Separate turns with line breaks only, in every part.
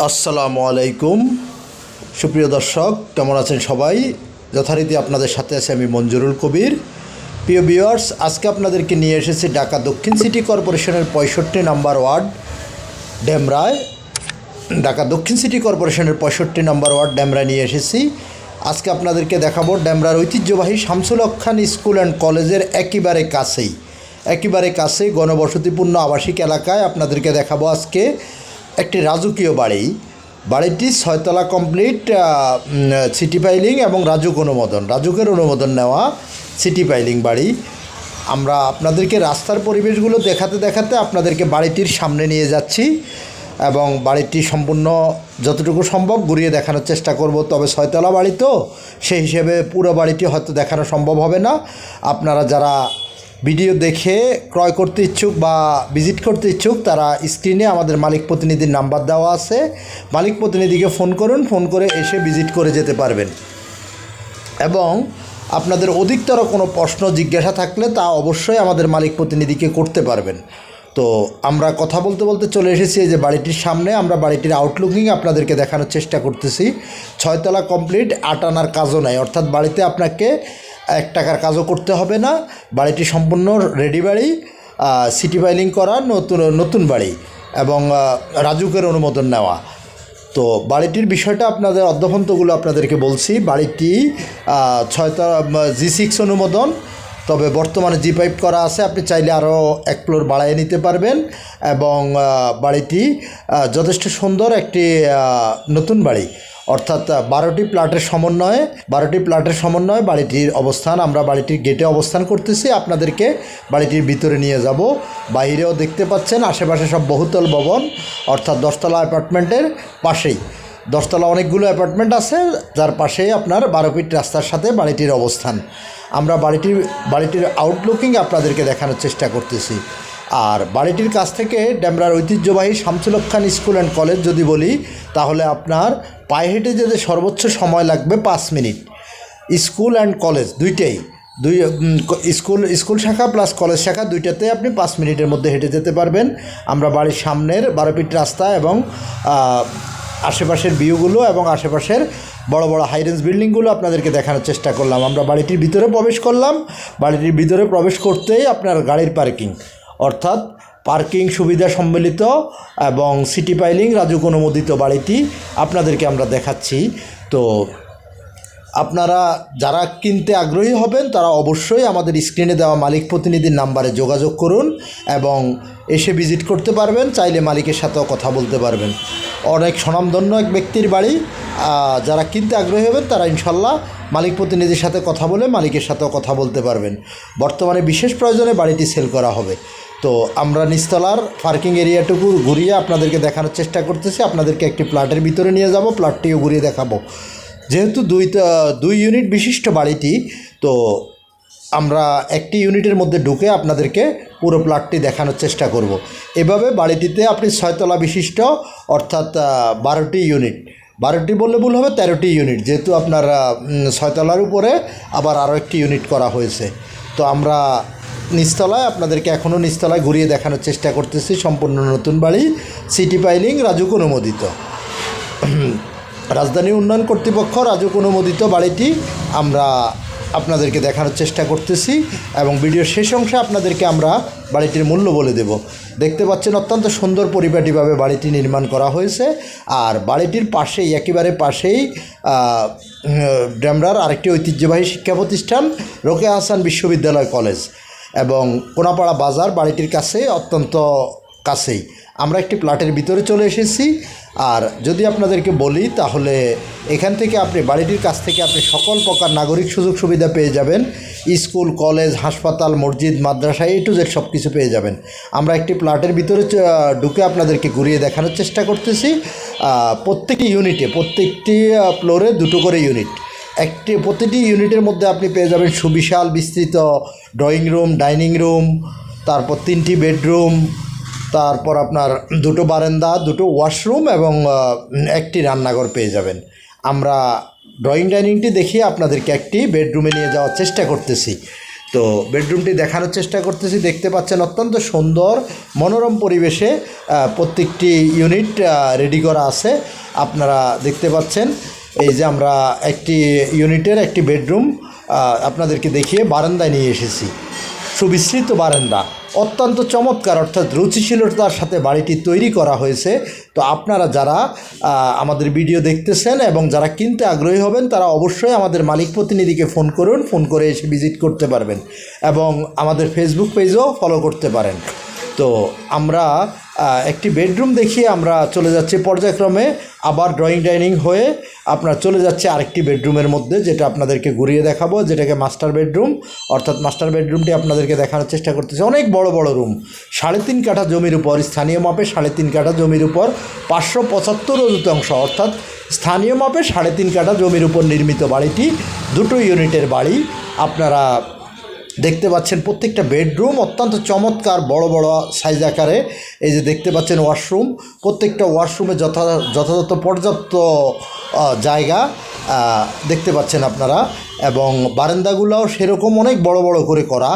আসসালামু আলাইকুম। সুপ্রিয় দর্শক, কেমন আছেন সবাই? যথারীতি আপনাদের সাথে আছে আমি মঞ্জুরুল কবির। প্রিয় ভিউয়ার্স আজকে আপনাদেরকে নিয়ে এসেছি ঢাকা দক্ষিণ সিটি কর্পোরেশনের পঁয়ষট্টি নাম্বার ওয়ার্ড ডেমরায় ঢাকা দক্ষিণ সিটি কর্পোরেশনের পঁয়ষট্টি নাম্বার ওয়ার্ড ড্যামরা নিয়ে এসেছি। আজকে আপনাদেরকে দেখাবো ড্যামরার ঐতিহ্যবাহী শামসুল খান স্কুল অ্যান্ড কলেজের একেবারে কাছেই। একেবারে কাছেই গণবসতিপূর্ণ আবাসিক এলাকায় আপনাদেরকে দেখাবো আজকে। একটি রাজকীয় বাড়ি। বাড়িটি ছয়তলা কমপ্লিট সিটি ফাইলিং এবং রাজুক অনুমোদন। রাজুকের অনুমোদন নেওয়া সিটি ফাইলিং বাড়ি। আমরা আপনাদেরকে রাস্তার পরিবেশগুলো দেখাতে দেখাতে আপনাদেরকে বাড়িটির সামনে নিয়ে যাচ্ছি এবং বাড়িটি সম্পূর্ণ যতটুকু সম্ভব ঘুরিয়ে দেখানোর চেষ্টা করব। তবে ছয়তলা বাড়ি তো, সেই হিসেবে পুরো বাড়িটি হয়তো দেখানো সম্ভব হবে না। আপনারা যারা ভিডিও দেখে ক্রয় করতে ইচ্ছুক বা ভিজিট করতে ইচ্ছুক, তারা স্ক্রিনে আমাদের মালিক প্রতিনিধির নাম্বার দেওয়া আছে। মালিক প্রতিনিধিকে ফোন করুন, ফোন করে এসে ভিজিট করে যেতে পারবেন। এবং আপনাদের অধিকতর কোনো প্রশ্ন, জিজ্ঞাসা থাকলে তা অবশ্যই আমাদের মালিক প্রতিনিধিকে করতে পারবেন। তো আমরা কথা বলতে বলতে চলে এসেছি যে বাড়িটির সামনে। আমরা বাড়িটির আউটলুকিং আপনাদেরকে দেখানোর চেষ্টা করতেছি। ছয়তলা কমপ্লিট আট আনার কাজও নাই। অর্থাৎ বাড়িতে আপনাকে এক টাকার কাজও করতে হবে না। বাড়িটি সম্পূর্ণ রেডি বাড়ি সিটি ফাইলিং করা নতুন নতুন বাড়ি এবং রাজুকের অনুমোদন নেওয়া। তো বাড়িটির বিষয়টা আপনাদের অর্ধফন্তগুলো আপনাদেরকে বলছি। বাড়িটি আহ, ছয়তলা জি সিক্স অনুমোদন তবে বর্তমানে জি পাইপ করা আছে। আপনি চাইলে আরও এক ফ্লোর বাড়াইয়ে নিতে পারবেন এবং বাড়িটি যথেষ্ট সুন্দর একটি নতুন বাড়ি। অর্থাৎ বারোটি প্লাটের সমন্বয়ে, বারোটি প্লাটের সমন্বয়ে বাড়িটির অবস্থান, আমরা বাড়িটির গেটে অবস্থান করতেছি। আপনাদেরকে বাড়িটির ভিতরে নিয়ে যাব। বাইরেও দেখতে পাচ্ছেন, আশেপাশে সব বহুতল ভবন, অর্থাৎ দশতলা অ্যাপার্টমেন্টের পাশেই। দশতলা অনেকগুলো অ্যাপার্টমেন্ট আছে, যার পাশেই আপনার বারো ফিট রাস্তার সাথে বাড়িটির অবস্থান। আমরা বাড়িটির বাড়িটির আউটলুকিং আপনাদেরকে দেখানোর চেষ্টা করতেছি। আর বাড়িটির কাছ থেকে ড্যামরার ঐতিহ্যবাহী Shamsul Haque Khan school and college যদি বলি, তাহলে আপনার পায়ে হেঁটে যেতে সর্বোচ্চ সময় লাগবে পাঁচ মিনিট। স্কুল অ্যান্ড কলেজ দুইটাই। দুই স্কুল স্কুল শাখা প্লাস কলেজ শাখা দুইটাতে আপনি পাঁচ মিনিটের মধ্যে হেঁটে যেতে পারবেন। আমরা বাড়ির সামনের বারো ফিট রাস্তা এবং আশেপাশের ভিউগুলো এবং আশেপাশের বড় বড় হাইরেঞ্জ বিল্ডিংগুলো আপনাদেরকে দেখানোর চেষ্টা করলাম। আমরা বাড়িটির ভিতরে প্রবেশ করলাম। বাড়িটির ভিতরে প্রবেশ করতেই আপনার গাড়ির পার্কিং অর্থাৎ পার্কিং সুবিধা সম্মিলিত এবং সিটি পাইলিং রাজুক অনুমোদিত বাড়িটি আপনাদেরকে আমরা দেখাচ্ছি। তো আপনারা যারা কিনতে আগ্রহী হবেন, তারা অবশ্যই আমাদের স্ক্রিনে দেওয়া মালিক প্রতিনিধির নাম্বারে যোগাযোগ করুন এবং এসে ভিজিট করতে পারবেন, চাইলে মালিকের সাথেও কথা বলতে পারবেন। অনেক স্বনামধন্য এক ব্যক্তির বাড়ি যারা কিনতে আগ্রহী হবেন, তারা ইনশাল্লাহ মালিক প্রতিনিধির সাথে কথা বলে মালিকের সাথেও কথা বলতে পারবেন। বর্তমানে বিশেষ প্রয়োজনে বাড়িটি সেল করা হবে। তো আমরা নিস্তলার পার্কিং এরিয়াটুকু ঘুরিয়ে আপনাদেরকে দেখানোর চেষ্টা করতেছি। আপনাদেরকে একটি প্লাটের ভিতরে নিয়ে যাব, প্লাটটিও ঘুরিয়ে দেখাবো। যেহেতু দুই দুই ইউনিট বিশিষ্ট বাড়িটি, তো আমরা একটি ইউনিটের মধ্যে ঢুকে আপনাদেরকে পুরো প্লাটটি দেখানোর চেষ্টা করব। এভাবে বাড়িটিতে আপনি ছয়তলা বিশিষ্ট, অর্থাৎ বারোটি ইউনিট বারোটি বললে ভুল হবে, তেরোটি ইউনিট যেহেতু আপনার ছয়তলার উপরে আবার আরও একটি ইউনিট করা হয়েছে। তো আমরা নিচতলায়, আপনাদেরকে এখনও নিচতলায় ঘুরিয়ে দেখানোর চেষ্টা করতেছি সম্পূর্ণ নতুন বাড়ি, সিটি পাইলিং, রাজুক অনুমোদিত। রাজধানী উন্নয়ন কর্তৃপক্ষ রাজুক অনুমোদিত বাড়িটি আমরা আপনাদেরকে দেখানোর চেষ্টা করতেছি এবং ভিডিওর শেষ অংশে আপনাদেরকে আমরা বাড়িটির মূল্য বলে দেব। দেখতে পাচ্ছেন অত্যন্ত সুন্দর পরিপাটিভাবে বাড়িটি নির্মাণ করা হয়েছে আর বাড়িটির পাশেই, একেবারে পাশেই ড্যামরার আরেকটি ঐতিহ্যবাহী শিক্ষা প্রতিষ্ঠান রোকে হাসান বিশ্ববিদ্যালয় কলেজ। এবং কোনাপাড়া বাজার বাড়িটির কাছে, অত্যন্ত কাছেই। আমরা একটি প্লাটের ভিতরে চলে এসেছি। আর যদি আপনাদেরকে বলি, তাহলে এখান থেকে আপনি, বাড়িটির কাছ থেকে আপনি সকল প্রকার নাগরিক সুযোগ সুবিধা পেয়ে যাবেন। স্কুল, কলেজ, হাসপাতাল, মসজিদ, মাদ্রাসা এ টু জেড সব কিছু পেয়ে যাবেন। আমরা একটি প্লাটের ভিতরে ঢুকে আপনাদেরকে ঘুরিয়ে দেখানোর চেষ্টা করতেছি। প্রত্যেকটি ইউনিটে, প্রত্যেকটি ফ্লোরে দুটো করে ইউনিট। একটি প্রতিটি ইউনিটের মধ্যে আপনি পেয়ে যাবেন সুবিশাল বিস্তৃত ড্রয়িং রুম, ডাইনিং রুম, তারপর তিনটি বেডরুম, তারপর আপনার দুটো বারান্দা, দুটো ওয়াশরুম এবং একটি রান্নাঘর পেয়ে যাবেন। আমরা ড্রয়িং ডাইনিংটি দেখিয়ে আপনাদেরকে একটি বেডরুমে নিয়ে যাওয়ার চেষ্টা করতেছি। তো বেডরুমটি দেখানোর চেষ্টা করতেছি। দেখতে পাচ্ছেন অত্যন্ত সুন্দর, মনোরম পরিবেশে প্রত্যেকটি ইউনিট রেডি করা আছে। আপনারা দেখতে পাচ্ছেন এই যে আমরা একটি ইউনিটের একটি বেডরুম আপনাদেরকে দেখিয়ে বারান্দায় নিয়ে এসেছি। সুবিস্তৃত বারান্দা। অত্যন্ত চমৎকার, অর্থাৎ রুচিশীলতার সাথে বাড়িটি তৈরি করা হয়েছে। তো আপনারা যারা আমাদের ভিডিও দেখতেছেন এবং যারা কিনতে আগ্রহী হবেন, তারা অবশ্যই আমাদের মালিক প্রতিনিধিকে ফোন করুন, ফোন করে এসে ভিজিট করতে পারবেন এবং আমাদের ফেসবুক পেজও ফলো করতে পারেন। তো আমরা একটি বেডরুম দেখিয়ে আমরা চলে যাচ্ছি। পর্যায়ক্রমে আবার ড্রয়িং ডাইনিং হয়ে আপনার চলে যাচ্ছে আরেকটি বেডরুমের মধ্যে, যেটা আপনাদেরকে ঘুরিয়ে দেখাবো। যেটাকে মাস্টার বেডরুম, অর্থাৎ মাস্টার বেডরুমটি আপনাদেরকে দেখানোর চেষ্টা করতেছে। অনেক বড় বড় রুম। সাড়ে তিন কাঠা জমির উপর, স্থানীয় মাপে সাড়ে তিন কাঠা জমির উপর পাঁচশো পঁচাত্তর অধিকাংশ, অর্থাৎ স্থানীয় মাপে সাড়ে তিন কাঠা জমির উপর নির্মিত বাড়িটি, দুটো ইউনিটের বাড়ি। আপনারা দেখতে পাচ্ছেন প্রত্যেকটা বেডরুম অত্যন্ত চমৎকার, বড় বড় সাইজ আকারে। এই যে দেখতে পাচ্ছেন ওয়াশরুম, প্রত্যেকটা ওয়াশরুমে যথা, যথাযথ পর্যাপ্ত জায়গা দেখতে পাচ্ছেন আপনারা। এবং বারান্দাগুলোও সেরকম অনেক বড় বড় করে করা।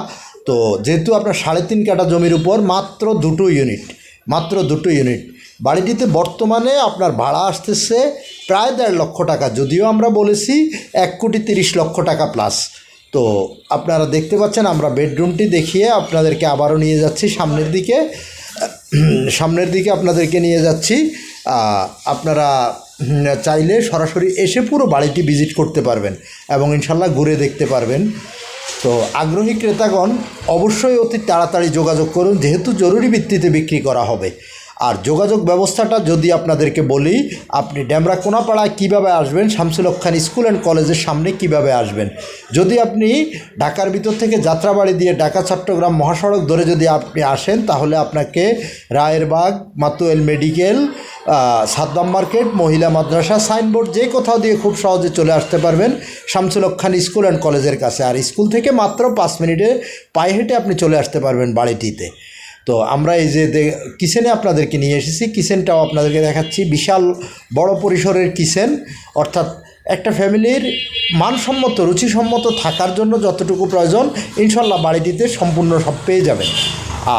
তো যেহেতু আপনার সাড়ে তিন কাঠা জমির উপর মাত্র দুটো ইউনিট, মাত্র দুটো ইউনিট, বাড়িটিতে বর্তমানে আপনার ভাড়া আসতেছে প্রায় দেড় লক্ষ টাকা। যদিও আমরা বলেছি এক কোটি তিরিশ লক্ষ টাকা প্লাস তো আপনারা দেখতে পাচ্ছেন, আমরা বেডরুমটি দেখিয়ে আপনাদেরকে আবারও নিয়ে যাচ্ছি সামনের দিকে। সামনের দিকে আপনাদেরকে নিয়ে যাচ্ছি। আপনারা চাইলে সরাসরি এসে পুরো বাড়িটি ভিজিট করতে পারবেন এবং ইনশাল্লাহ ঘুরে দেখতে পারবেন। তো আগ্রহী ক্রেতাগণ, অবশ্যই অতি তাড়াতাড়ি যোগাযোগ করুন, যেহেতু জরুরি ভিত্তিতে বিক্রি করা হবে। আর যোগাযোগ ব্যবস্থাটা যদি আপনাদেরকে বলি, আপনি ড্যামরা কোনাপাড়ায় কীভাবে আসবেন, শামসুল খান স্কুল অ্যান্ড কলেজের সামনে কীভাবে আসবেন? যদি আপনি ঢাকার ভিতর থেকে যাত্রাবাড়ি দিয়ে ঢাকা, চট্টগ্রাম মহাসড়ক ধরে যদি আপনি আসেন, তাহলে আপনাকে Rayerbagh, Matuail medical Saddam market, Mohila Madrasa, signboard যে কোথাও দিয়ে খুব সহজে চলে আসতে পারবেন শামসুল খান স্কুল অ্যান্ড কলেজের কাছে। আর স্কুল থেকে মাত্র পাঁচ মিনিটে পায়ে হেঁটে আপনি চলে আসতে পারবেন বাড়িটিতে। তো আমরা এই যে কিচেনে আপনাদেরকে নিয়ে এসেছি, কিচেনটাও আপনাদেরকে দেখাচ্ছি। বিশাল বড় পরিসরের কিচেন, অর্থাৎ একটা ফ্যামিলির মানসম্মত, রুচিসম্মত থাকার জন্য যতটুকু প্রয়োজন, ইনশাল্লাহ বাড়িটিতে সম্পূর্ণ সব পেয়ে যাবেন।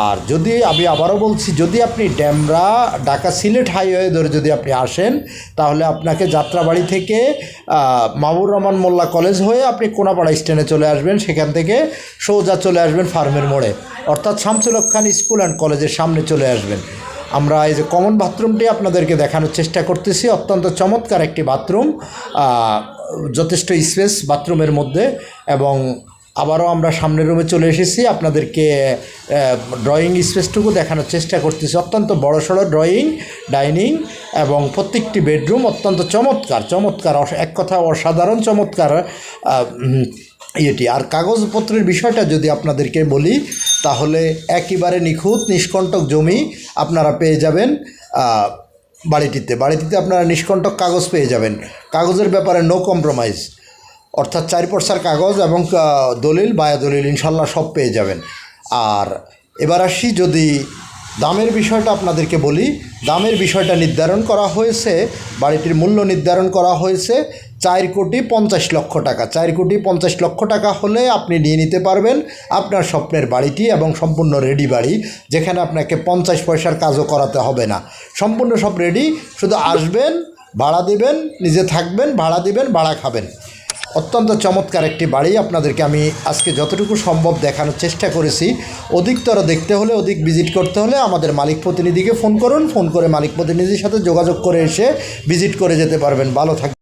আর যদি আমি আবারও বলছি, যদি আপনি ড্যামরা, ঢাকা সিলেট হাইওয়ে ধরে যদি আপনি আসেন, তাহলে আপনাকে যাত্রাবাড়ি থেকে মাহবুর রহমান মোল্লা কলেজ হয়ে আপনি কোনাপাড়া স্ট্যান্ডে চলে আসবেন। সেখান থেকে সোজা চলে আসবেন ফার্মের মোড়ে। অর্থাৎ শামসুল খান স্কুল অ্যান্ড কলেজের সামনে চলে আসবেন। আমরা এই যে কমন বাথরুমটি আপনাদেরকে দেখানোর চেষ্টা করতেছি। অত্যন্ত চমৎকার একটি বাথরুম যথেষ্ট স্পেস বাথরুমের মধ্যে এবং আবারও আমরা সামনের রুমে চলে এসেছি। আপনাদেরকে ড্রয়িং স্পেসটুকু দেখানোর চেষ্টা করতেছি। অত্যন্ত বড় সড়ো ড্রয়িং ডাইনিং এবং প্রত্যেকটি বেডরুম অত্যন্ত চমৎকার চমৎকার এক কথা অসাধারণ চমৎকার ইয়েটি আর কাগজপত্রের বিষয়টা যদি আপনাদেরকে বলি, তাহলে একেবারে নিখুঁত, নিষ্কণ্টক জমি আপনারা পেয়ে যাবেন বাড়িটিতে। বাড়িটিতে আপনারা নিষ্কণ্টক কাগজ পেয়ে যাবেন। কাগজের ব্যাপারে নো কম্প্রোমাইজ অর্থাৎ চার পর্সার কাগজ এবং দলিল, বায়া দলিল ইনশাল্লাহ সব পেয়ে যাবেন। আর এবার আসি যদি দামের বিষয়টা আপনাদেরকে বলি। দামের বিষয়টা নির্ধারণ করা হয়েছে, বাড়িটির মূল্য নির্ধারণ করা হয়েছে চার কোটি পঞ্চাশ লক্ষ টাকা। চার কোটি পঞ্চাশ লক্ষ টাকা হলে আপনি নিয়ে নিতে পারবেন আপনার স্বপ্নের বাড়িটি এবং সম্পূর্ণ রেডি বাড়ি, যেখানে আপনাকে পঞ্চাশ পয়সার কাজও করাতে হবে না। সম্পূর্ণ সব রেডি শুধু আসবেন, ভাড়া দিবেন, নিজে থাকবেন, ভাড়া দিবেন, ভাড়া খাবেন। অত্যন্ত চমৎকার একটি বাড়ি। আপনাদেরকে আমি আজকে যতটুকু সম্ভব দেখানোর চেষ্টা করেছি। অধিকতর দেখতে হলে, অধিক ভিজিট করতে হলে আমাদের মালিক প্রতিনিধিকে ফোন করুন। ফোন করে মালিক প্রতিনিধির সাথে যোগাযোগ করে এসে ভিজিট করে যেতে পারবেন। ভালো থাক